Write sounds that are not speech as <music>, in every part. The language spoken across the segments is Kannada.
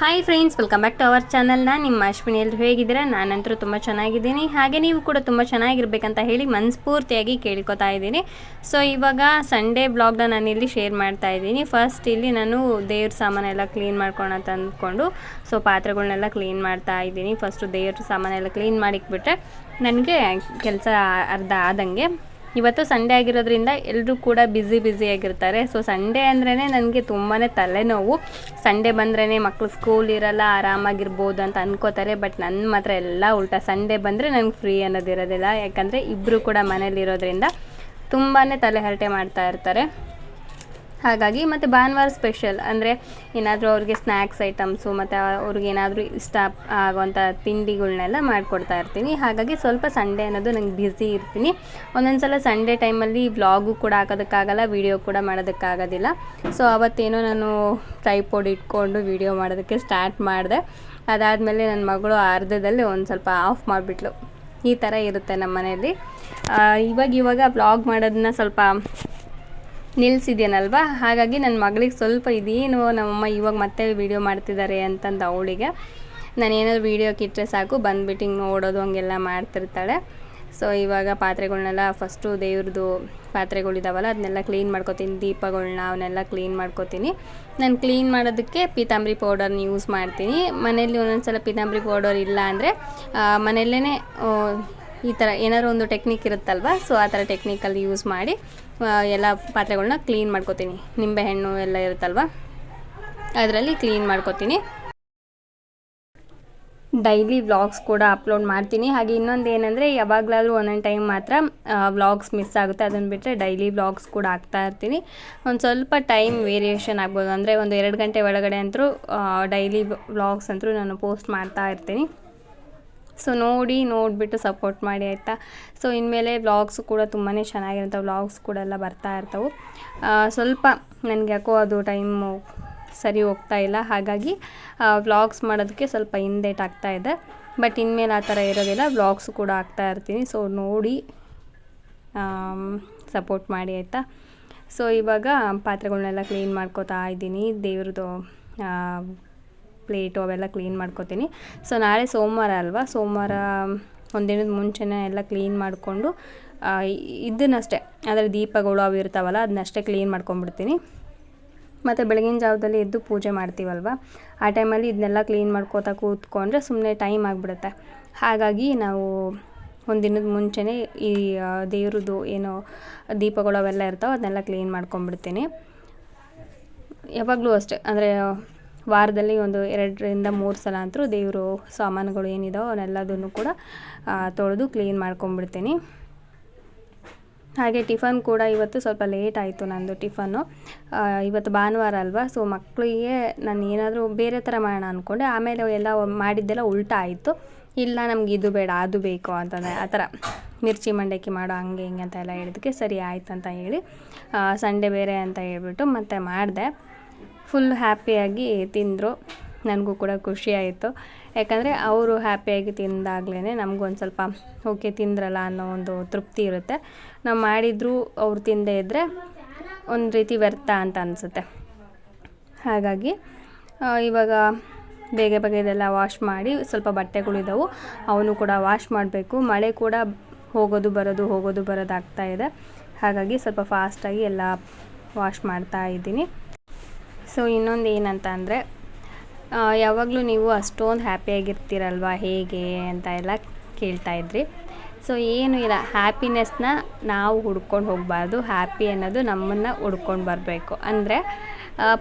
Hi friends welcome back to our ಚಾನಲ್ನ ನಿಮ್ಮ ಅಶ್ವಿನಿ ಎಲ್ಲರೂ ಹೇಗಿದ್ದೀರಾ? ನಾನಂತರೂ ತುಂಬ ಚೆನ್ನಾಗಿದ್ದೀನಿ. ಹಾಗೆ ನೀವು ಕೂಡ ತುಂಬ ಚೆನ್ನಾಗಿರ್ಬೇಕಂತ ಹೇಳಿ ಮನಸ್ಫೂರ್ತಿಯಾಗಿ ಕೇಳ್ಕೊತಾ ಇದ್ದೀನಿ. ಸೊ ಇವಾಗ ಸಂಡೇ ಬ್ಲಾಗ್ನ ಇಲ್ಲಿ ಶೇರ್ ಮಾಡ್ತಾ ಇದ್ದೀನಿ. ಫಸ್ಟ್ ಇಲ್ಲಿ ನಾನು ದೇವ್ರ ಸಾಮಾನೆಲ್ಲ ಕ್ಲೀನ್ ಮಾಡ್ಕೊಳ ಅಂತ ಅಂದ್ಕೊಂಡು ಸೊ ಪಾತ್ರೆಗಳನ್ನೆಲ್ಲ ಕ್ಲೀನ್ ಮಾಡ್ತಾ ಇದ್ದೀನಿ. ಫಸ್ಟು ದೇವ್ರ ಸಾಮಾನೆಲ್ಲ ಕ್ಲೀನ್ ಮಾಡಿಕ್ಬಿಟ್ರೆ ನನಗೆ ಕೆಲಸ ಅರ್ಧ ಆದಂಗೆ ಇವತ್ತು ಸಂಡೇ ಆಗಿರೋದ್ರಿಂದ ಎಲ್ಲರೂ ಕೂಡ ಬ್ಯುಸಿ ಬ್ಯುಸಿ ಆಗಿರ್ತಾರೆ. ಸೊ ಸಂಡೇ ಅಂದ್ರೇ ನನಗೆ ತುಂಬಾ ತಲೆನೋವು. ಸಂಡೇ ಬಂದ್ರೇ ಮಕ್ಕಳು ಸ್ಕೂಲ್ ಇರಲ್ಲ, ಆರಾಮಾಗಿರ್ಬೋದು ಅಂತ ಅನ್ಕೋತಾರೆ. ಬಟ್ ನನ್ನ ಮಾತ್ರ ಎಲ್ಲ ಉಲ್ಟಾ ಸಂಡೇ ಬಂದರೆ ನನಗೆ ಫ್ರೀ ಅನ್ನೋದಿರೋದಿಲ್ಲ. ಯಾಕಂದರೆ ಇಬ್ಬರು ಕೂಡ ಮನೇಲಿರೋದ್ರಿಂದ ತುಂಬಾ ತಲೆ ಹರಟೆ ಮಾಡ್ತಾ ಇರ್ತಾರೆ. ಹಾಗಾಗಿ ಮತ್ತು ಭಾನುವಾರ ಸ್ಪೆಷಲ್ ಅಂದರೆ ಏನಾದರೂ ಅವ್ರಿಗೆ ಸ್ನ್ಯಾಕ್ಸ್ ಐಟಮ್ಸು ಮತ್ತು ಅವ್ರಿಗೆ ಏನಾದರೂ ಇಷ್ಟ ಆಗುವಂಥ ತಿಂಡಿಗಳನ್ನೆಲ್ಲ ಮಾಡಿಕೊಡ್ತಾ ಇರ್ತೀನಿ. ಹಾಗಾಗಿ ಸ್ವಲ್ಪ ಸಂಡೇ ಅನ್ನೋದು ನಂಗೆ ಬ್ಯುಸಿ ಇರ್ತೀನಿ. ಒಂದೊಂದು ಸಲ ಸಂಡೇ ಟೈಮಲ್ಲಿ ವ್ಲಾಗು ಕೂಡ ಹಾಕೋದಕ್ಕಾಗಲ್ಲ ವೀಡಿಯೋ ಕೂಡ ಮಾಡೋದಕ್ಕಾಗೋದಿಲ್ಲ. ಸೊ ಅವತ್ತೇನೋ ನಾನು ಟ್ರೈಪೋಡ್ ಇಟ್ಕೊಂಡು ವೀಡಿಯೋ ಮಾಡೋದಕ್ಕೆ ಸ್ಟಾರ್ಟ್ ಮಾಡಿದೆ. ಅದಾದಮೇಲೆ ನನ್ನ ಮಗಳು ಅರ್ಧದಲ್ಲಿ ಒಂದು ಸ್ವಲ್ಪ ಆಫ್ ಮಾಡಿಬಿಟ್ಲು. ಈ ಥರ ಇರುತ್ತೆ ನಮ್ಮ ಮನೆಯಲ್ಲಿ ಇವಾಗ ಇವಾಗ ವ್ಲಾಗ್ ಮಾಡೋದನ್ನ ಸ್ವಲ್ಪ ನಿಲ್ಲಿಸಿದ್ಯನಲ್ವ ಹಾಗಾಗಿ ನನ್ನ ಮಗಳಿಗೆ ಸ್ವಲ್ಪ ಇದೇನು ನಮ್ಮಮ್ಮ ಇವಾಗ ಮತ್ತೆ ವೀಡಿಯೋ ಮಾಡ್ತಿದ್ದಾರೆ ಅಂತಂದು ಅವಳಿಗೆ. ನಾನು ಏನಾದ್ರು ವೀಡಿಯೋಕ್ಕೆ ಇಟ್ಟರೆ ಸಾಕು ಬಂದ್ಬಿಟ್ಟು ಹಿಂಗೆ ನೋಡೋದು, ಹಂಗೆಲ್ಲ ಮಾಡ್ತಿರ್ತಾಳೆ. ಸೊ ಇವಾಗ ಪಾತ್ರೆಗಳನ್ನೆಲ್ಲ ಫಸ್ಟು ದೇವ್ರದ್ದು ಪಾತ್ರೆಗಳಿದಾವಲ್ಲ ಅದನ್ನೆಲ್ಲ ಕ್ಲೀನ್ ಮಾಡ್ಕೋತೀನಿ ದೀಪಗಳನ್ನ ಅವನ್ನೆಲ್ಲ ಕ್ಲೀನ್ ಮಾಡ್ಕೋತೀನಿ. ನಾನು ಕ್ಲೀನ್ ಮಾಡೋದಕ್ಕೆ ಪೀತಾಂಬರಿ ಪೌಡರ್ನ ಯೂಸ್ ಮಾಡ್ತೀನಿ. ಮನೇಲಿ ಒಂದೊಂದು ಸಲ ಪೀತಾಂಬರಿ ಪೌಡರ್ ಇಲ್ಲ ಅಂದರೆ ಮನೆಯಲ್ಲೇ ಈ ಥರ ಏನಾದರೂ ಒಂದು ಟೆಕ್ನಿಕ್ ಇರುತ್ತಲ್ವ? ಸೊ ಆ ಥರ ಟೆಕ್ನಿಕಲ್ಲಿ ಯೂಸ್ ಮಾಡಿ ಎಲ್ಲ ಪಾತ್ರೆಗಳನ್ನ ಕ್ಲೀನ್ ಮಾಡ್ಕೋತೀನಿ. ನಿಂಬೆಹಣ್ಣು ಎಲ್ಲ ಇರುತ್ತಲ್ವ? ಅದರಲ್ಲಿ ಕ್ಲೀನ್ ಮಾಡ್ಕೋತೀನಿ. ಡೈಲಿ ವ್ಲಾಗ್ಸ್ ಕೂಡ ಅಪ್ಲೋಡ್ ಮಾಡ್ತೀನಿ. ಹಾಗೆ ಇನ್ನೊಂದು ಏನಂದರೆ, ಯಾವಾಗಲಾದರೂ ಒಂದೊಂದು ಟೈಮ್ ಮಾತ್ರ ವ್ಲಾಗ್ಸ್ ಮಿಸ್ ಆಗುತ್ತೆ. ಅದನ್ನು ಬಿಟ್ಟರೆ ಡೈಲಿ ವ್ಲಾಗ್ಸ್ ಕೂಡ ಆಗ್ತಾ ಇರ್ತೀನಿ. ಒಂದು ಸ್ವಲ್ಪ ಟೈಮ್ ವೇರಿಯೇಷನ್ ಆಗ್ಬೋದು. ಅಂದರೆ ಒಂದು ಎರಡು ಗಂಟೆ ಒಳಗಡೆ ಅಂತರೂ ಡೈಲಿ ವ್ಲಾಗ್ಸ್ ಅಂತೂ ನಾನು ಪೋಸ್ಟ್ ಮಾಡ್ತಾ ಇರ್ತೀನಿ. ಸೊ ನೋಡಿ, ನೋಡಿಬಿಟ್ಟು ಸಪೋರ್ಟ್ ಮಾಡಿ ಆಯಿತಾ? ಸೊ ಇನ್ಮೇಲೆ ವ್ಲಾಗ್ಸ್ ಕೂಡ ತುಂಬಾ ಚೆನ್ನಾಗಿರುತ್ತೆ. ವ್ಲಾಗ್ಸ್ ಕೂಡ ಎಲ್ಲ ಬರ್ತಾ ಇರ್ತವೆ. ಸ್ವಲ್ಪ ನನಗೆ ಯಾಕೋ ಅದು ಟೈಮು ಸರಿ ಹೋಗ್ತಾ ಇಲ್ಲ. ಹಾಗಾಗಿ ವ್ಲಾಗ್ಸ್ ಮಾಡೋದಕ್ಕೆ ಸ್ವಲ್ಪ ಹಿಂದೇಟ್ ಆಗ್ತಾ ಇದೆ. ಬಟ್ ಇನ್ಮೇಲೆ ಆ ಥರ ಇರೋದಿಲ್ಲ. ವ್ಲಾಗ್ಸ್ ಕೂಡ ಆಗ್ತಾ ಇರ್ತೀನಿ. ಸೊ ನೋಡಿ ಸಪೋರ್ಟ್ ಮಾಡಿ ಆಯಿತಾ? ಸೊ ಇವಾಗ ಪಾತ್ರೆಗಳನ್ನೆಲ್ಲ ಕ್ಲೀನ್ ಮಾಡ್ಕೋತಾ ಇದ್ದೀನಿ. ದೇವ್ರದ್ದು ಪ್ಲೇಟು ಅವೆಲ್ಲ ಕ್ಲೀನ್ ಮಾಡ್ಕೋತೀನಿ. ಸೊ, ನಾಳೆ ಸೋಮವಾರ ಅಲ್ವಾ? ಸೋಮವಾರ ಒಂದಿನದ ಮುಂಚೆನೇ ಎಲ್ಲ ಕ್ಲೀನ್ ಮಾಡಿಕೊಂಡು ಇದನ್ನಷ್ಟೇ. ಅಂದರೆ ದೀಪಗಳು ಅವು ಇರ್ತಾವಲ್ಲ, ಅದನ್ನಷ್ಟೇ ಕ್ಲೀನ್ ಮಾಡ್ಕೊಂಡ್ಬಿಡ್ತೀನಿ. ಮತ್ತು ಬೆಳಗಿನ ಜಾವದಲ್ಲಿ ಎದ್ದು ಪೂಜೆ ಮಾಡ್ತೀವಲ್ವ? ಆ ಟೈಮಲ್ಲಿ ಇದನ್ನೆಲ್ಲ ಕ್ಲೀನ್ ಮಾಡ್ಕೋತಾ ಕೂತ್ಕೊಂಡ್ರೆ ಸುಮ್ಮನೆ ಟೈಮ್ ಆಗಿಬಿಡುತ್ತೆ. ಹಾಗಾಗಿ ನಾವು ಒಂದಿನದ ಮುಂಚೆನೇ ಈ ದೇವ್ರದ್ದು ಏನು ದೀಪಗಳು ಅವೆಲ್ಲ ಇರ್ತಾವೆ, ಅದನ್ನೆಲ್ಲ ಕ್ಲೀನ್ ಮಾಡ್ಕೊಂಡ್ಬಿಡ್ತೀನಿ. ಯಾವಾಗಲೂ ಅಷ್ಟೇ. ಅಂದರೆ ವಾರದಲ್ಲಿ ಒಂದು ಎರಡರಿಂದ ಮೂರು ಸಲ ಅಂತೂ ದೇವರು ಸಾಮಾನುಗಳು ಏನಿದಾವೆ ಅವನ್ನೆಲ್ಲದನ್ನು ಕೂಡ ತೊಳೆದು ಕ್ಲೀನ್ ಮಾಡ್ಕೊಂಡ್ಬಿಡ್ತೀನಿ. ಹಾಗೆ ಟಿಫನ್ ಕೂಡ ಇವತ್ತು ಸ್ವಲ್ಪ ಲೇಟ್ ಆಯಿತು ನಂದು ಟಿಫನ್ನು ಇವತ್ತು ಭಾನುವಾರ ಅಲ್ವಾ? ಸೊ ಮಕ್ಕಳಿಗೆ ನಾನು ಏನಾದರೂ ಬೇರೆ ಥರ ಮಾಡೋಣ ಅಂದ್ಕೊಂಡೆ ಆಮೇಲೆ ಎಲ್ಲ ಮಾಡಿದ್ದೆಲ್ಲ ಉಲ್ಟಾ ಆಯಿತು. ಇಲ್ಲ, ನಮ್ಗೆ ಇದು ಬೇಡ, ಅದು ಬೇಕು ಅಂತಂದರೆ ಆ ಥರ. ಮಿರ್ಚಿ ಮಂಡಕ್ಕಿ ಮಾಡೋ ಹಂಗೆ ಹಿಂಗೆ ಅಂತ ಎಲ್ಲ ಹೇಳಿದಕ್ಕೆ ಸರಿ ಆಯ್ತು ಅಂತ ಹೇಳಿ ಸಂಡೇ ಬೇರೆ ಅಂತ ಹೇಳ್ಬಿಟ್ಟು ಮತ್ತೆ ಮಾಡಿದೆ. ಫುಲ್ ಹ್ಯಾಪಿಯಾಗಿ ತಿಂದರು. ನನಗೂ ಕೂಡ ಖುಷಿ ಆಯಿತು. ಯಾಕಂದರೆ ಅವರು ಹ್ಯಾಪಿಯಾಗಿ ತಿಂದಾಗಲೇ ನಮಗೂ ಒಂದು ಸ್ವಲ್ಪ, ಓಕೆ, ತಿಂದ್ರಲ್ಲ ಅನ್ನೋ ಒಂದು ತೃಪ್ತಿ ಇರುತ್ತೆ. ನಾವು ಮಾಡಿದರೂ ಅವ್ರು ತಿಂದೇ ಇದ್ದರೆ ಒಂದು ರೀತಿ ವ್ಯರ್ಥ ಅಂತ ಅನಿಸುತ್ತೆ. ಹಾಗಾಗಿ ಇವಾಗ ಬೇಗ ಬೇಗ ಇದೆಲ್ಲ ವಾಶ್ ಮಾಡಿ ಸ್ವಲ್ಪ ಬಟ್ಟೆಗಳಿದ್ದಾವೆ ಅವನು ಕೂಡ ವಾಶ್ ಮಾಡಬೇಕು. ಮಳೆ ಕೂಡ ಹೋಗೋದು ಬರೋದು ಹೋಗೋದು ಬರೋದು ಆಗ್ತಾಯಿದೆ ಹಾಗಾಗಿ ಸ್ವಲ್ಪ ಫಾಸ್ಟಾಗಿ ಎಲ್ಲ ವಾಶ್ ಮಾಡ್ತಾ ಇದ್ದೀನಿ. ಸೊ ಇನ್ನೊಂದು ಏನಂತ ಅಂದರೆ ಯಾವಾಗಲೂ ನೀವು ಅಷ್ಟೊಂದು ಹ್ಯಾಪಿಯಾಗಿರ್ತೀರಲ್ವ ಹೇಗೆ ಅಂತ ಎಲ್ಲ ಕೇಳ್ತಾ ಇದ್ರಿ. ಸೊ ಏನು ಇಲ್ಲ ಹ್ಯಾಪಿನೆಸ್ನ ನಾವು ಹುಡ್ಕೊಂಡು ಹೋಗಬಾರ್ದು ಹ್ಯಾಪಿ ಅನ್ನೋದು ನಮ್ಮನ್ನು ಹುಡ್ಕೊಂಡು ಬರಬೇಕು. ಅಂದರೆ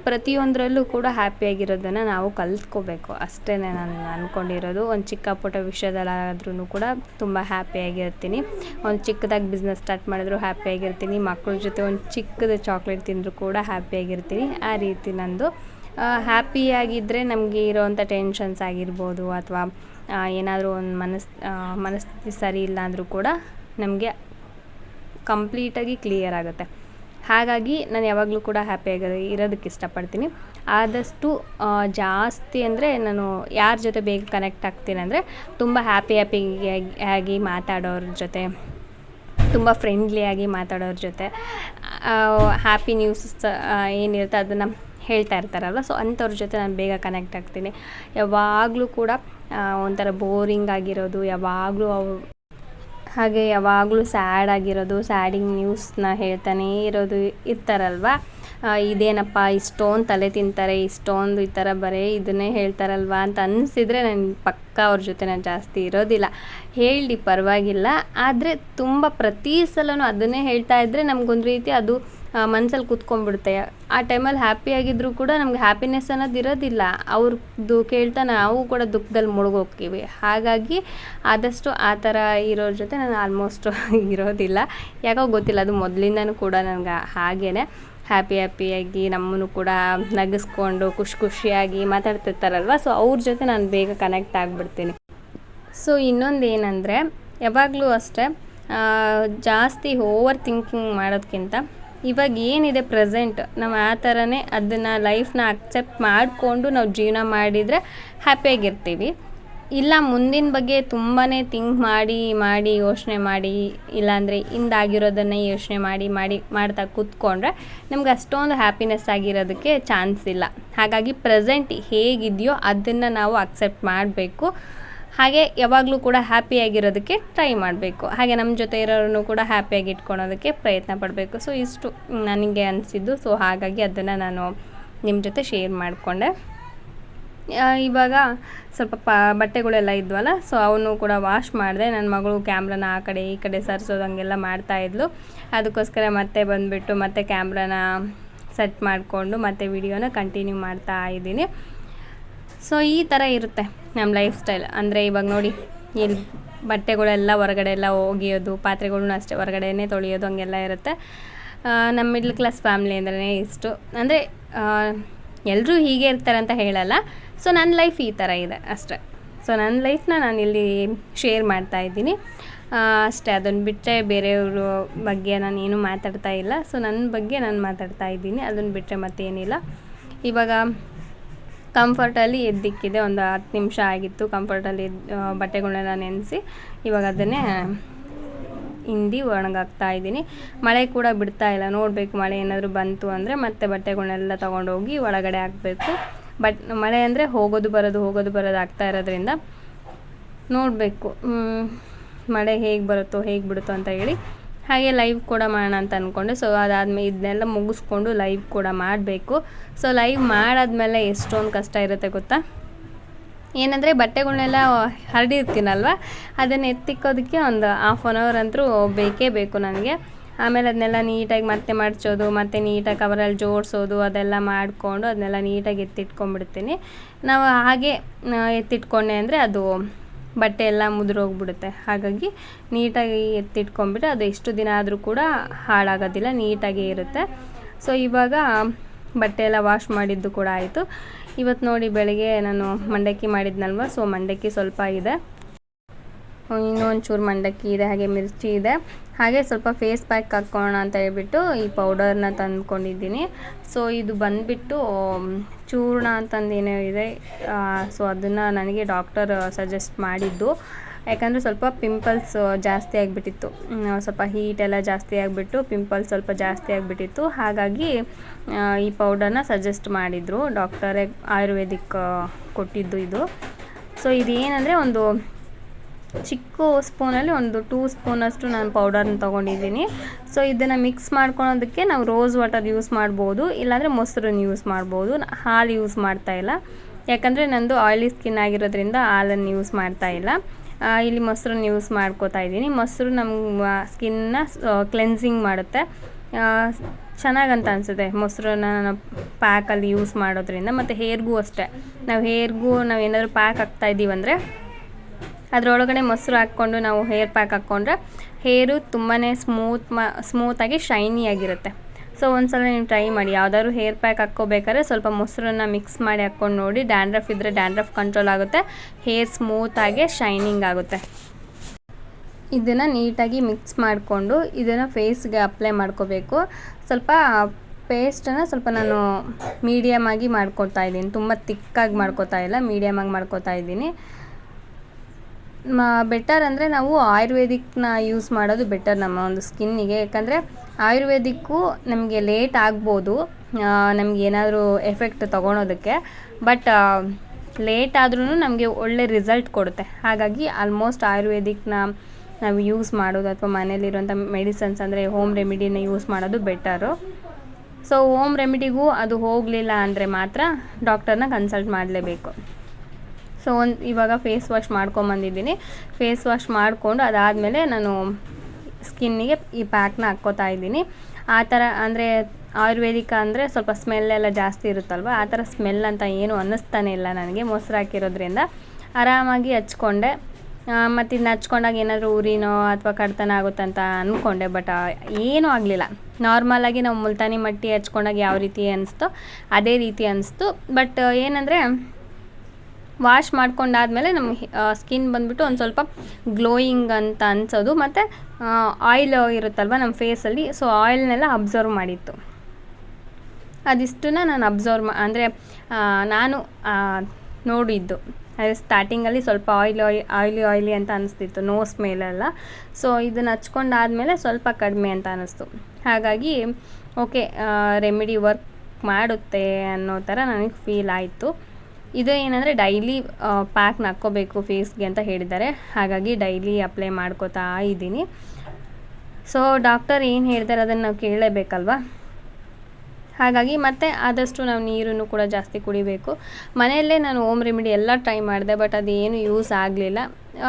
ಪ್ರತಿಯೊಂದರಲ್ಲೂ ಕೂಡ ಹ್ಯಾಪಿಯಾಗಿರೋದನ್ನು ನಾವು ಕಲ್ತ್ಕೋಬೇಕು. ಅಷ್ಟೇ ನಾನು ಅಂದ್ಕೊಂಡಿರೋದು ಒಂದು ಚಿಕ್ಕ ಪುಟ್ಟ ವಿಷಯದಲ್ಲಾದ್ರೂ ಕೂಡ ತುಂಬ ಹ್ಯಾಪಿಯಾಗಿರ್ತೀನಿ ಒಂದು ಚಿಕ್ಕದಾಗಿ ಬಿಸ್ನೆಸ್ ಸ್ಟಾರ್ಟ್ ಮಾಡಿದ್ರು ಹ್ಯಾಪಿಯಾಗಿರ್ತೀನಿ ಮಕ್ಕಳ ಜೊತೆ ಒಂದು ಚಿಕ್ಕದ ಚಾಕ್ಲೇಟ್ ತಿಂದರೂ ಕೂಡ ಹ್ಯಾಪಿಯಾಗಿರ್ತೀನಿ ಆ ರೀತಿ ನಂದು. ಹ್ಯಾಪಿಯಾಗಿದ್ದರೆ ನಮಗೆ ಇರೋವಂಥ ಟೆನ್ಷನ್ಸ್ ಆಗಿರ್ಬೋದು ಅಥವಾ ಏನಾದರೂ ಒಂದು ಮನಸ್ ಮನಸ್ಥಿತಿ ಸರಿ ಇಲ್ಲ ಅಂದರೂ ಕೂಡ ನಮಗೆ ಕಂಪ್ಲೀಟಾಗಿ ಕ್ಲಿಯರ್ ಆಗುತ್ತೆ. ಹಾಗಾಗಿ ನಾನು ಯಾವಾಗಲೂ ಕೂಡ ಹ್ಯಾಪಿಯಾಗಿ ಇರೋದಕ್ಕೆ ಇಷ್ಟಪಡ್ತೀನಿ. ಆದಷ್ಟು ಜಾಸ್ತಿ ಅಂದರೆ ನಾನು ಯಾರ ಜೊತೆ ಬೇಗ ಕನೆಕ್ಟ್ ಆಗ್ತೀನಿ ಅಂದರೆ ತುಂಬ ಹ್ಯಾಪಿ ಹ್ಯಾಪಿ ಆಗಿ ಮಾತಾಡೋರ ಜೊತೆ, ತುಂಬ ಫ್ರೆಂಡ್ಲಿಯಾಗಿ ಮಾತಾಡೋರ ಜೊತೆ ಹ್ಯಾಪಿ ನ್ಯೂಸ್ ಏನಿರುತ್ತೆ ಅದನ್ನು ಹೇಳ್ತಾ ಇರ್ತಾರಲ್ವ ಸೊ ಅಂಥವ್ರ ಜೊತೆ ನಾನು ಬೇಗ ಕನೆಕ್ಟ್ ಆಗ್ತೀನಿ. ಯಾವಾಗಲೂ ಕೂಡ ಒಂಥರ ಬೋರಿಂಗ್ ಆಗಿರೋದು, ಯಾವಾಗಲೂ ಅವು ಹಾಗೆ ಯಾವಾಗಲೂ ಸ್ಯಾಡ್ ಆಗಿರೋದು ಸ್ಯಾಡಿಂಗ್ ನ್ಯೂಸ್ನ ಹೇಳ್ತಾನೇ ಇರೋದು ಇರ್ತಾರಲ್ವ? ಇದೇನಪ್ಪ, ಇಷ್ಟೊಂದು ತಲೆ ತಿಂತಾರೆ, ಇಷ್ಟೊಂದು ಈ ಥರ ಬರೀ ಇದನ್ನೇ ಹೇಳ್ತಾರಲ್ವ ಅಂತ ಅನ್ನಿಸಿದರೆ ನಾನು ಪಕ್ಕ ಅವ್ರ ಜೊತೆ ನಾನು ಜಾಸ್ತಿ ಇರೋದಿಲ್ಲ. ಹೇಳಿ ಪರವಾಗಿಲ್ಲ, ಆದರೆ ತುಂಬ ಪ್ರತಿ ಸಲವೂ ಅದನ್ನೇ ಹೇಳ್ತಾ ಇದ್ದರೆ ನಮಗೊಂದು ರೀತಿ ಅದು ಮನ್ಸಲ್ಲಿ ಕೂತ್ಕೊಂಡ್ಬಿಡುತ್ತೆ. ಆ ಟೈಮಲ್ಲಿ ಹ್ಯಾಪಿಯಾಗಿದ್ದರೂ ಕೂಡ ನಮ್ಗೆ ಹ್ಯಾಪಿನೆಸ್ ಅನ್ನೋದು ಇರೋದಿಲ್ಲ. ಅವ್ರದ್ದು ಕೇಳ್ತಾ ನಾವು ಕೂಡ ದುಃಖದಲ್ಲಿ ಮುಳುಗೋಗ್ತೀವಿ. ಹಾಗಾಗಿ ಆದಷ್ಟು ಆ ಥರ ಇರೋರ ಜೊತೆ ನಾನು ಆಲ್ಮೋಸ್ಟ್ <laughs> ಇರೋದಿಲ್ಲ. ಯಾಕೋ ಗೊತ್ತಿಲ್ಲ, ಅದು ಮೊದಲಿಂದನೂ ಕೂಡ ನನಗೆ ಹಾಗೇ ಹ್ಯಾಪಿ ಹ್ಯಾಪಿಯಾಗಿ ನಮ್ಮನ್ನು ಕೂಡ ನಗಿಸ್ಕೊಂಡು ಖುಷಿ ಖುಷಿಯಾಗಿ ಮಾತಾಡ್ತಿರ್ತಾರಲ್ವ? ಸೊ ಅವ್ರ ಜೊತೆ ನಾನು ಬೇಗ ಕನೆಕ್ಟ್ ಆಗಿಬಿಡ್ತೀನಿ. ಸೊ ಇನ್ನೊಂದು ಏನಂದರೆ, ಯಾವಾಗಲೂ ಅಷ್ಟೇ ಜಾಸ್ತಿ ಓವರ್ ಥಿಂಕಿಂಗ್ ಮಾಡೋದಕ್ಕಿಂತ ಇವಾಗ ಏನಿದೆ ಪ್ರೆಸೆಂಟ್, ನಾವು ಆ ಥರನೇ ಅದನ್ನು ಲೈಫ್ನ ಅಕ್ಸೆಪ್ಟ್ ಮಾಡಿಕೊಂಡು ನಾವು ಜೀವನ ಮಾಡಿದರೆ ಹ್ಯಾಪಿಯಾಗಿರ್ತೀವಿ ಇಲ್ಲ, ಮುಂದಿನ ಬಗ್ಗೆ ತುಂಬಾ ಥಿಂಕ್ ಮಾಡಿ ಮಾಡಿ, ಯೋಚನೆ ಮಾಡಿ, ಇಲ್ಲಾಂದರೆ ಹಿಂದಾಗಿರೋದನ್ನು ಯೋಚನೆ ಮಾಡಿ ಮಾಡಿ, ಮಾಡ್ತಾ ಕೂತ್ಕೊಂಡ್ರೆ ನಮ್ಗೆ ಅಷ್ಟೊಂದು ಹ್ಯಾಪಿನೆಸ್ ಆಗಿರೋದಕ್ಕೆ ಚಾನ್ಸ್ ಇಲ್ಲ. ಹಾಗಾಗಿ ಪ್ರೆಸೆಂಟ್ ಹೇಗಿದೆಯೋ ಅದನ್ನು ನಾವು ಅಕ್ಸೆಪ್ಟ್ ಮಾಡಬೇಕು. ಹಾಗೆ ಯಾವಾಗಲೂ ಕೂಡ ಹ್ಯಾಪಿಯಾಗಿರೋದಕ್ಕೆ ಟ್ರೈ ಮಾಡಬೇಕು. ಹಾಗೆ ನಮ್ಮ ಜೊತೆ ಇರೋರನ್ನು ಕೂಡ ಹ್ಯಾಪಿಯಾಗಿ ಇಟ್ಕೊಳೋದಕ್ಕೆ ಪ್ರಯತ್ನ ಪಡಬೇಕು. ಸೊ ಇಷ್ಟು ನನಗೆ ಅನಿಸಿದ್ದು. ಸೊ ಹಾಗಾಗಿ ಅದನ್ನು ನಾನು ನಿಮ್ಮ ಜೊತೆ ಶೇರ್ ಮಾಡಿಕೊಂಡೆ. ಇವಾಗ ಸ್ವಲ್ಪ ಪ, ಬಟ್ಟೆಗಳೆಲ್ಲ ಇದ್ವಲ್ಲ ಸೊ ಅವನು ಕೂಡ ವಾಶ್ ಮಾಡಿದೆ. ನನ್ನ ಮಗಳು ಕ್ಯಾಮ್ರಾನ ಆ ಕಡೆ ಈ ಕಡೆ ಸರಿಸೋದು ಹಂಗೆಲ್ಲ ಮಾಡ್ತಾಯಿದ್ಲು ಅದಕ್ಕೋಸ್ಕರ ಮತ್ತೆ ಬಂದುಬಿಟ್ಟು ಮತ್ತೆ ಕ್ಯಾಮ್ರಾನ ಸೆಟ್ ಮಾಡಿಕೊಂಡು ಮತ್ತೆ ವಿಡಿಯೋನ ಕಂಟಿನ್ಯೂ ಮಾಡ್ತಾ ಇದ್ದೀನಿ. ಸೊ ಈ ಥರ ಇರುತ್ತೆ ನಮ್ಮ ಲೈಫ್ ಸ್ಟೈಲ್ ಅಂದರೆ ಇವಾಗ ನೋಡಿ ಇಲ್ಲಿ ಬಟ್ಟೆಗಳೆಲ್ಲ ಹೊರಗಡೆ ಎಲ್ಲ ಒಗೆಯೋದು ಪಾತ್ರೆಗಳನ್ನೂ ಅಷ್ಟೇ ಹೊರಗಡೆನೇ ತೊಳೆಯೋದು, ಹಂಗೆಲ್ಲ ಇರುತ್ತೆ. ನಮ್ಮ ಮಿಡ್ಲ್ ಕ್ಲಾಸ್ ಫ್ಯಾಮಿಲಿ ಅಂದ್ರೆ ಇಷ್ಟು. ಅಂದರೆ ಎಲ್ಲರೂ ಹೀಗೆ ಇರ್ತಾರೆ ಅಂತ ಹೇಳಲ್ಲ. ಸೊ ನನ್ನ ಲೈಫ್ ಈ ಥರ ಇದೆ ಅಷ್ಟೇ. ಸೊ ನನ್ನ ಲೈಫ್ನ ನಾನು ಇಲ್ಲಿ ಶೇರ್ ಮಾಡ್ತಾ ಇದ್ದೀನಿ. ಅಷ್ಟೇ ಅದನ್ನು ಬಿಟ್ಟರೆ ಬೇರೆಯವ್ರ ಬಗ್ಗೆ ನಾನು ಏನೂ ಮಾತಾಡ್ತಾ ಇಲ್ಲ. ಸೊ ನನ್ನ ಬಗ್ಗೆ ನಾನು ಮಾತಾಡ್ತಾ ಇದ್ದೀನಿ. ಅದನ್ನು ಬಿಟ್ಟರೆ ಮತ್ತೇನಿಲ್ಲ. ಇವಾಗ ಕಂಫರ್ಟಲ್ಲಿ ಎದ್ದಿಕ್ಕಿದೆ, ಒಂದು ಹತ್ತು ನಿಮಿಷ ಆಗಿತ್ತು ಕಂಫರ್ಟಲ್ಲಿ ಬಟ್ಟೆಗಳನ್ನೆಲ್ಲ ನೆನೆಸಿ. ಇವಾಗ ಅದನ್ನೇ ಹಿಂಡಿ ಒಣಗಾಕ್ತಾ ಇದ್ದೀನಿ. ಮಳೆ ಕೂಡ ಬಿಡ್ತಾ ಇಲ್ಲ. ನೋಡಬೇಕು ಮಳೆ ಏನಾದರೂ ಬಂತು ಅಂದರೆ ಮತ್ತೆ ಬಟ್ಟೆಗಳನ್ನೆಲ್ಲ ತೊಗೊಂಡೋಗಿ ಒಳಗಡೆ ಹಾಕಬೇಕು. ಬಟ್ ಮಳೆ ಅಂದರೆ ಹೋಗೋದು ಬರೋದು ಹೋಗೋದು ಬರೋದು ಆಗ್ತಾ ಇರೋದ್ರಿಂದ ನೋಡಬೇಕು. ಮಳೆ ಹೇಗೆ ಬರುತ್ತೋ, ಹೇಗೆ ಬಿಡುತ್ತೋ ಅಂತ ಹೇಳಿ. ಹಾಗೆ ಲೈವ್ ಕೂಡ ಮಾಡೋಣ ಅಂತ ಅಂದ್ಕೊಂಡೆ ಸೊ ಅದಾದಮೇಲೆ ಇದನ್ನೆಲ್ಲ ಮುಗಿಸ್ಕೊಂಡು ಲೈವ್ ಕೂಡ ಮಾಡಬೇಕು. ಸೊ ಲೈವ್ ಮಾಡಾದ್ಮೇಲೆ ಎಷ್ಟೊಂದು ಕಷ್ಟ ಇರುತ್ತೆ ಗೊತ್ತಾ? ಏನಂದರೆ ಬಟ್ಟೆಗಳನ್ನೆಲ್ಲ ಹರಡಿರ್ತೀನಲ್ವ ಅದನ್ನು ಎತ್ತಿಕ್ಕೋದಕ್ಕೆ ಒಂದು ಹಾಫ್ ಆನ್ ಅವರ್ ಅಂತೂ ಬೇಕೇ ಬೇಕು ನನಗೆ. ಆಮೇಲೆ ಅದನ್ನೆಲ್ಲ ನೀಟಾಗಿ ಮತ್ತೆ ಮಡಚೋದು, ಮತ್ತು ನೀಟಾಗಿ ಕವರಲ್ಲಿ ಜೋಡಿಸೋದು, ಅದೆಲ್ಲ ಮಾಡಿಕೊಂಡು ಅದನ್ನೆಲ್ಲ ನೀಟಾಗಿ ಎತ್ತಿಟ್ಕೊಂಡ್ಬಿಡ್ತೀನಿ. ನಾವು ಹಾಗೆ ಎತ್ತಿಟ್ಕೊಂಡೆ ಅಂದರೆ ಅದು ಬಟ್ಟೆ ಎಲ್ಲ ಮುದುರೋಗ್ಬಿಡುತ್ತೆ. ಹಾಗಾಗಿ ನೀಟಾಗಿ ಎತ್ತಿಟ್ಕೊಂಬಿಟ್ಟು ಅದು ಎಷ್ಟು ದಿನ ಆದರೂ ಕೂಡ ಹಾಳಾಗೋದಿಲ್ಲ, ನೀಟಾಗೇ ಇರುತ್ತೆ. ಸೊ ಇವಾಗ ಬಟ್ಟೆ ಎಲ್ಲ ವಾಶ್ ಮಾಡಿದ್ದು ಕೂಡ ಆಯಿತು. ಇವತ್ತು ನೋಡಿ ಬೆಳಗ್ಗೆ ನಾನು ಮಂಡಕ್ಕಿ ಮಾಡಿದ್ನಲ್ವ ಸೊ ಮಂಡಕ್ಕಿ ಸ್ವಲ್ಪ ಇದೆ. ಇನ್ನೊಂದು ಒಂಚೂರು ಮಂಡಕ್ಕಿ ಇದೆ, ಹಾಗೆ ಮಿರ್ಚಿ ಇದೆ. ಹಾಗೆ ಸ್ವಲ್ಪ ಫೇಸ್ ಪ್ಯಾಕ್ ಹಾಕ್ಕೊಳ್ಳೋಣ ಅಂತ ಹೇಳ್ಬಿಟ್ಟು ಈ ಪೌಡರ್ನ ತಂದ್ಕೊಂಡಿದ್ದೀನಿ. ಸೊ ಇದು ಬಂದುಬಿಟ್ಟು ಚೂರ್ಣ ಅಂತಂದೇನೋ ಇದೆ. ಸೊ ಅದನ್ನು ನನಗೆ ಡಾಕ್ಟರ್ ಸಜೆಸ್ಟ್ ಮಾಡಿದ್ದು. ಯಾಕಂದರೆ ಸ್ವಲ್ಪ ಪಿಂಪಲ್ಸ್ ಜಾಸ್ತಿ ಆಗಿಬಿಟ್ಟಿತ್ತು. ಸ್ವಲ್ಪ ಹೀಟ್ ಎಲ್ಲ ಜಾಸ್ತಿ ಆಗಿಬಿಟ್ಟು ಪಿಂಪಲ್ಸ್ ಸ್ವಲ್ಪ ಜಾಸ್ತಿ ಆಗಿಬಿಟ್ಟಿತ್ತು. ಹಾಗಾಗಿ ಈ ಪೌಡರ್ನ ಸಜೆಸ್ಟ್ ಮಾಡಿದರು. ಡಾಕ್ಟರೇ ಆಯುರ್ವೇದಿಕ್ ಕೊಟ್ಟಿದ್ದು ಇದು. ಸೊ ಇದೇನಂದರೆ ಒಂದು ಚಿಕ್ಕ ಸ್ಪೂನಲ್ಲಿ ಒಂದು ಟೂ ಸ್ಪೂನಷ್ಟು ನಾನು ಪೌಡರ್ನ ತೊಗೊಂಡಿದ್ದೀನಿ. ಸೊ ಇದನ್ನು ಮಿಕ್ಸ್ ಮಾಡ್ಕೊಳೋದಕ್ಕೆ ನಾವು ರೋಸ್ ವಾಟರ್ ಯೂಸ್ ಮಾಡ್ಬೋದು, ಇಲ್ಲಾಂದರೆ ಮೊಸರನ್ನ ಯೂಸ್ ಮಾಡ್ಬೋದು. ಹಾಲು ಯೂಸ್ ಮಾಡ್ತಾ ಇಲ್ಲ. ಯಾಕಂದರೆ ನಂದು ಆಯಿಲಿ ಸ್ಕಿನ್ ಆಗಿರೋದ್ರಿಂದ ಹಾಲನ್ನು ಯೂಸ್ ಮಾಡ್ತಾ ಇಲ್ಲ. ಇಲ್ಲಿ ಮೊಸರನ್ನ ಯೂಸ್ ಮಾಡ್ಕೋತಾ ಇದ್ದೀನಿ. ಮೊಸರು ನಮ್ಮ ಸ್ಕಿನ್ನ ಕ್ಲೆನ್ಸಿಂಗ್ ಮಾಡುತ್ತೆ. ಚೆನ್ನಾಗಂತ ಅನಿಸುತ್ತೆ ಮೊಸರನ್ನ ಪ್ಯಾಕಲ್ಲಿ ಯೂಸ್ ಮಾಡೋದ್ರಿಂದ. ಮತ್ತು ಹೇರ್ಗೂ ಅಷ್ಟೇ. ನಾವು ಹೇರ್ಗೂ ನಾವು ಏನಾದರೂ ಪ್ಯಾಕ್ ಹಾಕ್ತಾ ಇದ್ದೀವಂದರೆ ಅದರೊಳಗಡೆ ಮೊಸರು ಹಾಕ್ಕೊಂಡು ನಾವು ಹೇರ್ ಪ್ಯಾಕ್ ಹಾಕ್ಕೊಂಡ್ರೆ ಹೇರು ತುಂಬಾ ಸ್ಮೂತ್ ಮಾ ಸ್ಮೂತಾಗಿ ಶೈನಿಯಾಗಿರುತ್ತೆ ಸೊ ಒಂದು ಸಲ ನೀವು ಟ್ರೈ ಮಾಡಿ. ಯಾವ್ದಾದ್ರು ಹೇರ್ ಪ್ಯಾಕ್ ಹಾಕ್ಕೋಬೇಕಾದ್ರೆ ಸ್ವಲ್ಪ ಮೊಸರನ್ನ ಮಿಕ್ಸ್ ಮಾಡಿ ಹಾಕ್ಕೊಂಡು ನೋಡಿ. ಡ್ಯಾಂಡ್ರಫ್ ಇದ್ದರೆ ಡ್ಯಾಂಡ್ರಫ್ ಕಂಟ್ರೋಲ್ ಆಗುತ್ತೆ. ಹೇರ್ ಸ್ಮೂತಾಗೆ ಶೈನಿಂಗ್ ಆಗುತ್ತೆ. ಇದನ್ನು ನೀಟಾಗಿ ಮಿಕ್ಸ್ ಮಾಡಿಕೊಂಡು ಇದನ್ನು ಫೇಸ್ಗೆ ಅಪ್ಲೈ ಮಾಡ್ಕೋಬೇಕು. ಸ್ವಲ್ಪ ಪೇಸ್ಟನ್ನು ಸ್ವಲ್ಪ ನಾನು ಮೀಡಿಯಮ್ ಆಗಿ ಮಾಡ್ಕೊತಾ ಇದ್ದೀನಿ. ತುಂಬ ತಿಕ್ಕಾಗಿ ಮಾಡ್ಕೋತಾ ಇಲ್ಲ ಮೀಡಿಯಮ್ ಆಗಿ ಮಾಡ್ಕೋತಾ ಇದ್ದೀನಿ. ಬೆಟರ್ ಅಂದರೆ ನಾವು ಆಯುರ್ವೇದಿಕ್ನ ಯೂಸ್ ಮಾಡೋದು ಬೆಟರ್ ನಮ್ಮ ಒಂದು ಸ್ಕಿನ್ನಿಗೆ ಯಾಕಂದರೆ ಆಯುರ್ವೇದಿಕ್ಕು ನಮಗೆ ಲೇಟ್ ಆಗ್ಬೋದು ನಮ್ಗೆ ಏನಾದರೂ ಎಫೆಕ್ಟ್ ತೊಗೊಳೋದಕ್ಕೆ. ಬಟ್ ಲೇಟ್ ಆದ್ರೂ ನಮಗೆ ಒಳ್ಳೆ ರಿಸಲ್ಟ್ ಕೊಡುತ್ತೆ. ಹಾಗಾಗಿ ಆಲ್ಮೋಸ್ಟ್ ಆಯುರ್ವೇದಿಕ್ನ ನಾವು ಯೂಸ್ ಮಾಡೋದು ಅಥವಾ ಮನೇಲಿರುವಂಥ ಮೆಡಿಸನ್ಸ್ ಅಂದರೆ ಹೋಮ್ ರೆಮಿಡಿನ ಯೂಸ್ ಮಾಡೋದು ಬೆಟರು ಸೊ ಹೋಮ್ ರೆಮಿಡಿಗೂ ಅದು ಹೋಗಲಿಲ್ಲ ಅಂದರೆ ಮಾತ್ರ ಡಾಕ್ಟರ್ನ ಕನ್ಸಲ್ಟ್ ಮಾಡಲೇಬೇಕು. ಸೊ ಒಂದು ಇವಾಗ ಫೇಸ್ ವಾಶ್ ಮಾಡ್ಕೊಂಬಂದಿದ್ದೀನಿ. ಫೇಸ್ ವಾಶ್ ಮಾಡಿಕೊಂಡು ಅದಾದಮೇಲೆ ನಾನು ಸ್ಕಿನ್ನಿಗೆ ಈ ಪ್ಯಾಕ್ನ ಹಾಕ್ಕೋತಾ ಇದ್ದೀನಿ. ಆ ಥರ ಅಂದರೆ ಆಯುರ್ವೇದಿಕ ಅಂದರೆ ಸ್ವಲ್ಪ ಸ್ಮೆಲ್ ಎಲ್ಲ ಜಾಸ್ತಿ ಇರುತ್ತಲ್ವ? ಆ ಥರ ಸ್ಮೆಲ್ ಅಂತ ಏನು ಅನ್ನಿಸ್ತಾನೆ ಇಲ್ಲ ನನಗೆ ಮೊಸರು ಹಾಕಿರೋದ್ರಿಂದ. ಆರಾಮಾಗಿ ಹಚ್ಕೊಂಡೆ. ಮತ್ತು ಇದನ್ನ ಹಚ್ಕೊಂಡಾಗ ಏನಾದರೂ ಉರಿನೋ ಅಥವಾ ಕಡ್ತನ ಆಗುತ್ತೆ ಅಂತ ಅಂದ್ಕೊಂಡೆ ಬಟ್ ಏನೂ ಆಗಲಿಲ್ಲ. ನಾರ್ಮಲಾಗಿ ನಾವು ಮುಲ್ತಾನಿ ಮಟ್ಟಿ ಹಚ್ಕೊಂಡಾಗ ಯಾವ ರೀತಿ ಅನ್ನಿಸ್ತೋ ಅದೇ ರೀತಿ ಅನ್ನಿಸ್ತು ಬಟ್ ಏನಂದರೆ ವಾಶ್ ಮಾಡ್ಕೊಂಡಾದ್ಮೇಲೆ ನಮ್ಮ ಸ್ಕಿನ್ ಬಂದುಬಿಟ್ಟು ಒಂದು ಸ್ವಲ್ಪ ಗ್ಲೋಯಿಂಗ್ ಅಂತ ಅನ್ಸೋದು. ಮತ್ತು ಆಯಿಲ್ ಇರುತ್ತಲ್ವ ನಮ್ಮ ಫೇಸಲ್ಲಿ ಸೊ ಆಯಿಲ್ನೆಲ್ಲ ಅಬ್ಸರ್ವ್ ಮಾಡಿತ್ತು ಅದಿಷ್ಟನ್ನ ನಾನು ಅಬ್ಸರ್ವ್ ಮಾ, ಅಂದರೆ ನಾನು ನೋಡಿದ್ದು. ಅದೇ ಸ್ಟಾರ್ಟಿಂಗಲ್ಲಿ ಸ್ವಲ್ಪ ಆಯಿಲ್ ಆಯ್ ಆಯಿಲಿ ಆಯ್ಲಿ ಅಂತ ಅನಿಸ್ತಿತ್ತು ನೋಸ್ ಮೇಲೆಲ್ಲ. ಸೊ ಇದನ್ನು ಹಚ್ಕೊಂಡಾದ್ಮೇಲೆ ಸ್ವಲ್ಪ ಕಡಿಮೆ ಅಂತ ಅನ್ನಿಸ್ತು ಹಾಗಾಗಿ ಓಕೆ ರೆಮಿಡಿ ವರ್ಕ್ ಮಾಡುತ್ತೆ ಅನ್ನೋ ಥರ ನನಗೆ ಫೀಲ್ ಆಯಿತು. ಇದು ಏನಂದರೆ ಡೈಲಿ ಪ್ಯಾಕ್ನ ಹಾಕ್ಕೋಬೇಕು ಫೇಸ್ಗೆ ಅಂತ ಹೇಳಿದ್ದಾರೆ. ಹಾಗಾಗಿ ಡೈಲಿ ಅಪ್ಲೈ ಮಾಡ್ಕೋತಾ ಇದ್ದೀನಿ. ಸೊ ಡಾಕ್ಟರ್ ಏನು ಹೇಳ್ತಾರೆ ಅದನ್ನು ನಾವು ಕೇಳಲೇಬೇಕಲ್ವಾ ಹಾಗಾಗಿ ಮತ್ತೆ ಆದಷ್ಟು ನಾವು ನೀರನ್ನು ಕೂಡ ಜಾಸ್ತಿ ಕುಡಿಬೇಕು. ಮನೆಯಲ್ಲೇ ನಾನು ಓಮ್ ರೆಮಿಡಿ ಎಲ್ಲ ಟ್ರೈ ಮಾಡಿದೆ ಬಟ್ ಅದೇನು ಯೂಸ್ ಆಗಲಿಲ್ಲ.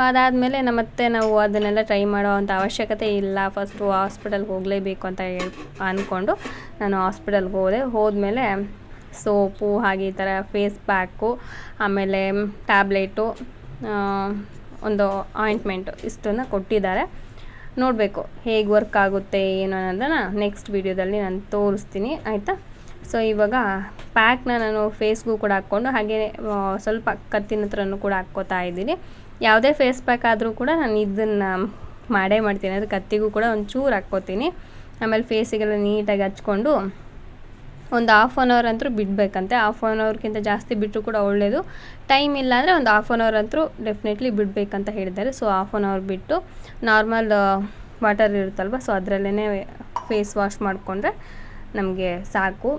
ಅದಾದಮೇಲೆ ನಮ್ಮ ಮತ್ತೆ ನಾವು ಅದನ್ನೆಲ್ಲ ಟ್ರೈ ಮಾಡೋ ಅಂಥ ಅವಶ್ಯಕತೆ ಇಲ್ಲ. ಫಸ್ಟು ಹಾಸ್ಪಿಟಲ್ಗೆ ಹೋಗಲೇಬೇಕು ಅಂತ ಹೇಳಿ ಅಂದ್ಕೊಂಡು ನಾನು ಹಾಸ್ಪಿಟಲ್ಗೆ ಹೋದೆ. ಹೋದ್ಮೇಲೆ ಸೋಪು, ಹಾಗೆ ಈ ಥರ ಫೇಸ್ ಪ್ಯಾಕು ಆಮೇಲೆ ಟ್ಯಾಬ್ಲೆಟು ಒಂದು ಆಯಿಂಟ್ಮೆಂಟು ಇಷ್ಟನ್ನು ಕೊಟ್ಟಿದ್ದಾರೆ. ನೋಡಬೇಕು ಹೇಗೆ ವರ್ಕ್ ಆಗುತ್ತೆ, ಏನು ಅನ್ನೋದನ್ನು ನೆಕ್ಸ್ಟ್ ವೀಡಿಯೋದಲ್ಲಿ ನಾನು ತೋರಿಸ್ತೀನಿ, ಆಯಿತಾ? ಸೊ ಇವಾಗ ಪ್ಯಾಕ್ನ ನಾನು ಫೇಸ್ಗೂ ಕೂಡ ಹಾಕ್ಕೊಂಡು, ಹಾಗೆ ಸ್ವಲ್ಪ ಕತ್ತಿನ ಹತ್ರನೂ ಕೂಡ ಹಾಕ್ಕೋತಾ ಇದ್ದೀನಿ. ಯಾವುದೇ ಫೇಸ್ ಪ್ಯಾಕ್ ಆದರೂ ಕೂಡ ನಾನು ಇದನ್ನು ಮಾಡೇ ಮಾಡ್ತೀನಿ ಅದು ಕತ್ತಿಗೂ ಕೂಡ ಒಂಚೂರು ಹಾಕ್ಕೋತೀನಿ. ಆಮೇಲೆ ಫೇಸಿಗೆಲ್ಲ ನೀಟಾಗಿ ಹಚ್ಕೊಂಡು ಒಂದು ಹಾಫ್ ಆನ್ ಅವರ್ ಅಂತೂ ಬಿಡಬೇಕಂತೆ. ಹಾಫ್ ಆನ್ ಅವರ್ಗಿಂತ ಜಾಸ್ತಿ ಬಿಟ್ಟರು ಕೂಡ ಒಳ್ಳೆಯದು ಟೈಮ್ ಇಲ್ಲ ಅಂದರೆ ಒಂದು ಹಾಫ್ ಆನ್ ಅವರ್ ಅಂತೂ ಡೆಫಿನೆಟ್ಲಿ ಬಿಡಬೇಕಂತ ಹೇಳಿದ್ದಾರೆ. ಸೊ ಹಾಫ್ ಆನ್ ಅವರ್ ಬಿಟ್ಟು ನಾರ್ಮಲ್ ವಾಟರ್ ಇರುತ್ತಲ್ವ? ಸೊ ಅದರಲ್ಲೇ ಫೇಸ್ ವಾಶ್ ಮಾಡಿಕೊಂಡ್ರೆ ನಮಗೆ ಸಾಕು.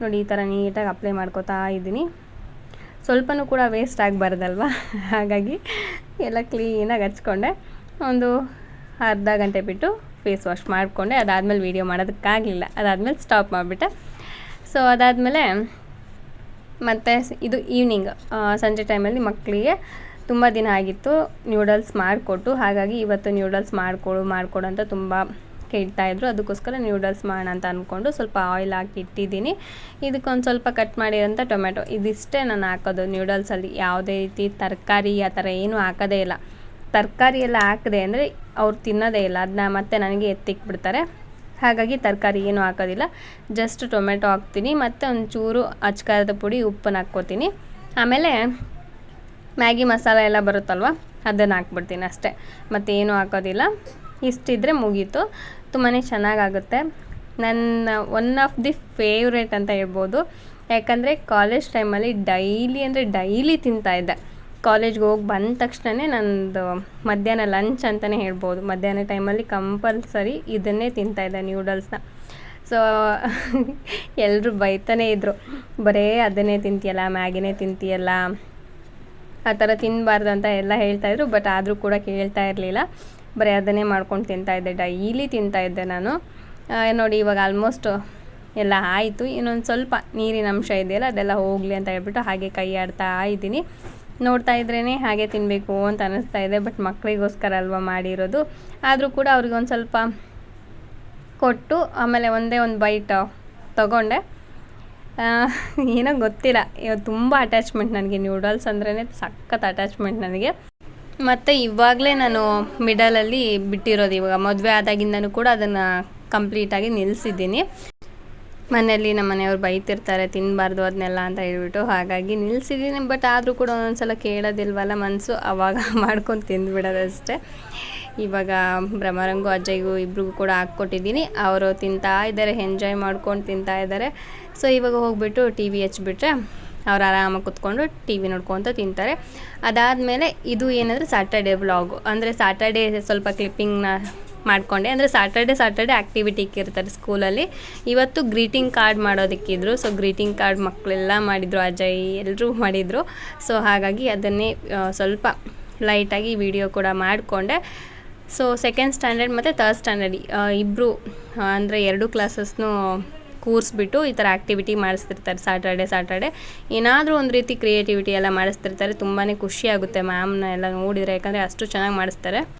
ನೋಡಿ, ಈ ಥರ ನೀಟಾಗಿ ಅಪ್ಲೈ ಮಾಡ್ಕೋತಾ ಇದ್ದೀನಿ. ಸ್ವಲ್ಪನೂ ಕೂಡ ವೇಸ್ಟ್ ಆಗಬಾರ್ದಲ್ವ? ಹಾಗಾಗಿ ಎಲ್ಲ ಕ್ಲೀನಾಗಿ ಹಚ್ಕೊಂಡೆ. ಒಂದು ಅರ್ಧ ಗಂಟೆ ಬಿಟ್ಟು ಫೇಸ್ ವಾಶ್ ಮಾಡಿಕೊಂಡೆ, ಅದಾದಮೇಲೆ ವೀಡಿಯೋ ಮಾಡೋದಕ್ಕಾಗಲಿಲ್ಲ. ಅದಾದಮೇಲೆ ಸ್ಟಾಪ್ ಮಾಡಿಬಿಟ್ಟೆ. ಸೊ ಅದಾದಮೇಲೆ ಮತ್ತು ಇದು ಈವ್ನಿಂಗ್ ಸಂಜೆ ಟೈಮಲ್ಲಿ ಮಕ್ಕಳಿಗೆ ತುಂಬ ದಿನ ಆಗಿತ್ತು ನ್ಯೂಡಲ್ಸ್ ಮಾಡಿಕೊಟ್ಟು. ಹಾಗಾಗಿ ಇವತ್ತು ನ್ಯೂಡಲ್ಸ್ ಮಾಡಿಕೊಡು ಮಾಡಿಕೊಡು ಅಂತ ತುಂಬ ಕೇಳ್ತಾಯಿದ್ರು ಅದಕ್ಕೋಸ್ಕರ ನ್ಯೂಡಲ್ಸ್ ಮಾಡೋಣ ಅಂತ ಅಂದ್ಕೊಂಡು ಸ್ವಲ್ಪ ಆಯಿಲ್ ಹಾಕಿ ಇಟ್ಟಿದ್ದೀನಿ. ಇದಕ್ಕೊಂದು ಸ್ವಲ್ಪ ಕಟ್ ಮಾಡಿರೋಂಥ ಟೊಮೆಟೊ ಇದಿಷ್ಟೇ ನಾನು ಹಾಕೋದು ನ್ಯೂಡಲ್ಸಲ್ಲಿ ಯಾವುದೇ ರೀತಿ ತರಕಾರಿ ಆ ಥರ ಏನೂ ಹಾಕೋದೇ ಇಲ್ಲ. ತರಕಾರಿ ಎಲ್ಲ ಹಾಕಿದೆ ಅಂದರೆ ಅವ್ರು ತಿನ್ನೋದೇ ಇಲ್ಲ. ಅದನ್ನ ಮತ್ತೆ ನನಗೆ ಎತ್ತಿಕ್ಬಿಡ್ತಾರೆ. ಹಾಗಾಗಿ ತರಕಾರಿ ಏನು ಹಾಕೋದಿಲ್ಲ. ಜಸ್ಟ್ ಟೊಮೆಟೊ ಹಾಕ್ತೀನಿ. ಮತ್ತು ಒಂಚೂರು ಅಚ್ಕಾರದ ಪುಡಿ, ಉಪ್ಪನ್ನು ಹಾಕ್ಕೋತೀನಿ. ಆಮೇಲೆ ಮ್ಯಾಗಿ ಮಸಾಲ ಎಲ್ಲ ಬರುತ್ತಲ್ವ, ಅದನ್ನು ಹಾಕ್ಬಿಡ್ತೀನಿ ಅಷ್ಟೇ. ಏನು ಹಾಕೋದಿಲ್ಲ. ಇಷ್ಟಿದ್ರೆ ಮುಗೀತು. ತುಂಬಾ ಚೆನ್ನಾಗಾಗುತ್ತೆ. ನನ್ನ ಒನ್ ಆಫ್ ದಿ ಫೇವ್ರೇಟ್ ಅಂತ ಹೇಳ್ಬೋದು. ಯಾಕಂದರೆ ಕಾಲೇಜ್ ಟೈಮಲ್ಲಿ ಡೈಲಿ ಅಂದರೆ ಡೈಲಿ ತಿಂತಾಯಿದ್ದೆ ಕಾಲೇಜ್ಗೆ ಹೋಗಿ ಬಂದ ತಕ್ಷಣವೇ ನಂದು ಮಧ್ಯಾಹ್ನ ಲಂಚ್ ಅಂತಲೇ ಹೇಳ್ಬೋದು. ಮಧ್ಯಾಹ್ನ ಟೈಮಲ್ಲಿ ಕಂಪಲ್ಸರಿ ಇದನ್ನೇ ತಿಂತಾಯಿದ್ದೆ ನ್ಯೂಡಲ್ಸ್ನ ಸೊ <laughs> ಎಲ್ಲರೂ ಬೈತಾನೇ ಇದ್ದರು ಬರೇ ಅದನ್ನೇ ತಿಂತೀಯಲ್ಲ, ಮ್ಯಾಗಿನೇ ತಿಂತೀಯಲ್ಲ, ಆ ಥರ ತಿನ್ನಬಾರ್ದು ಅಂತ ಎಲ್ಲ ಹೇಳ್ತಾಯಿದ್ರು ಬಟ್ ಆದರೂ ಕೂಡ ಕೇಳ್ತಾ ಇರಲಿಲ್ಲ. ಬರೀ ಅದನ್ನೇ ಮಾಡ್ಕೊಂಡು ತಿಂತಾಯಿದ್ದೆ ಡೈಲಿ ತಿಂತಾಯಿದ್ದೆ ನಾನು. ನೋಡಿ ಇವಾಗ ಆಲ್ಮೋಸ್ಟ್ ಎಲ್ಲ ಆಯಿತು. ಇನ್ನೊಂದು ಸ್ವಲ್ಪ ನೀರಿನ ಅಂಶ ಇದೆಯಲ್ಲ, ಅದೆಲ್ಲ ಹೋಗಲಿ ಅಂತ ಹೇಳ್ಬಿಟ್ಟು ಹಾಗೆ ಕೈ ಆಡ್ತಾ ಇದ್ದೀನಿ. ನೋಡ್ತಾ ಇದ್ರೇ ಹಾಗೆ ತಿನ್ನಬೇಕು ಅಂತ ಅನ್ನಿಸ್ತಾ ಇದೆ ಬಟ್ ಮಕ್ಕಳಿಗೋಸ್ಕರ ಅಲ್ವಾ ಮಾಡಿರೋದು. ಆದರೂ ಕೂಡ ಅವ್ರಿಗೆ ಒಂದು ಸ್ವಲ್ಪ ಕೊಟ್ಟು ಆಮೇಲೆ ಒಂದೇ ಒಂದು ಬೈಟ್ ತಗೊಂಡೆ. ಏನೋ ಗೊತ್ತಿಲ್ಲ ತುಂಬ ಅಟ್ಯಾಚ್ಮೆಂಟ್ ನನಗೆ ನ್ಯೂಡಲ್ಸ್ ಅಂದ್ರೇ ಸಖತ್ ಅಟ್ಯಾಚ್ಮೆಂಟ್ ನನಗೆ. ಮತ್ತು ಇವಾಗಲೇ ನಾನು ಮಿಡಲಲ್ಲಿ ಬಿಟ್ಟಿರೋದು ಇವಾಗ, ಮದುವೆ ಆದಾಗಿಂದನೂ ಕೂಡ ಅದನ್ನು ಕಂಪ್ಲೀಟಾಗಿ ನಿಲ್ಲಿಸಿದ್ದೀನಿ ಮನೆಯಲ್ಲಿ ನಮ್ಮ ಮನೆಯವ್ರು ಬೈತಿರ್ತಾರೆ ತಿನ್ನಬಾರ್ದು ಅದನ್ನೆಲ್ಲ ಅಂತ ಹೇಳ್ಬಿಟ್ಟು. ಹಾಗಾಗಿ ನಿಲ್ಲಿಸಿದ್ದೀನಿ ಬಟ್ ಆದರೂ ಕೂಡ ಒಂದೊಂದು ಸಲ ಕೇಳೋದಿಲ್ವಲ್ಲ ಮನಸ್ಸು ಆವಾಗ <laughs> ಮಾಡ್ಕೊಂಡು ತಿಂದುಬಿಡೋದಷ್ಟೇ ಇವಾಗ ಭ್ರಮರಂಗು ಅಜ್ಜಯ್ಯಗೂ ಇಬ್ರಿಗೂ ಕೂಡ ಹಾಕ್ಕೊಟ್ಟಿದ್ದೀನಿ. ಅವರು ತಿಂತಾ ಇದ್ದಾರೆ ಎಂಜಾಯ್ ಮಾಡ್ಕೊಂಡು ತಿಂತಾ ಇದ್ದಾರೆ. ಸೊ ಇವಾಗ ಹೋಗ್ಬಿಟ್ಟು ಟಿ ವಿ ಹಚ್ಬಿಟ್ರೆ ಅವ್ರು ಆರಾಮಾಗಿ ಕುತ್ಕೊಂಡು ಟಿ ವಿ ನೋಡ್ಕೊತ ತಿಂತಾರೆ. ಅದಾದಮೇಲೆ ಇದು ಏನಂದರೆ ಸ್ಯಾಟರ್ಡೇ ವ್ಲಾಗು ಅಂದರೆ ಸ್ಯಾಟರ್ಡೇ ಸ್ವಲ್ಪ ಕ್ಲಿಪ್ಪಿಂಗ್ನ ಮಾಡಿಕೊಂಡೆ. ಅಂದರೆ ಸಾಟರ್ಡೆ ಸಾಟರ್ಡೆ ಆ್ಯಕ್ಟಿವಿಟಿ ಇರ್ತಾರೆ ಸ್ಕೂಲಲ್ಲಿ ಇವತ್ತು ಗ್ರೀಟಿಂಗ್ ಕಾರ್ಡ್ ಮಾಡೋದಕ್ಕಿದ್ರು. ಸೊ ಗ್ರೀಟಿಂಗ್ ಕಾರ್ಡ್ ಮಕ್ಕಳೆಲ್ಲ ಮಾಡಿದರು, ಅಜಯ್ ಎಲ್ಲರೂ ಮಾಡಿದರು. ಸೊ ಹಾಗಾಗಿ ಅದನ್ನೇ ಸ್ವಲ್ಪ ಲೈಟಾಗಿ ವಿಡಿಯೋ ಕೂಡ ಮಾಡಿಕೊಂಡೆ. ಸೊ ಸೆಕೆಂಡ್ ಸ್ಟ್ಯಾಂಡರ್ಡ್ ಮತ್ತು ತರ್ಡ್ ಸ್ಟ್ಯಾಂಡರ್ಡ್ ಇಬ್ಬರು ಅಂದರೆ ಎರಡು ಕ್ಲಾಸಸ್ನು ಕೂರಿಸ್ಬಿಟ್ಟು ಈ ಥರ ಆ್ಯಕ್ಟಿವಿಟಿ ಮಾಡಿಸ್ತಿರ್ತಾರೆ ಸಾಟರ್ಡೆ ಸಾಟರ್ಡೆ ಏನಾದರೂ ಒಂದು ರೀತಿ ಕ್ರಿಯೇಟಿವಿಟಿ ಎಲ್ಲ ಮಾಡಿಸ್ತಿರ್ತಾರೆ. ತುಂಬಾ ಖುಷಿಯಾಗುತ್ತೆ ಮ್ಯಾಮ್ನ ಎಲ್ಲ ನೋಡಿದರೆ. ಯಾಕಂದರೆ ಅಷ್ಟು ಚೆನ್ನಾಗಿ ಮಾಡಿಸ್ತಾರೆ.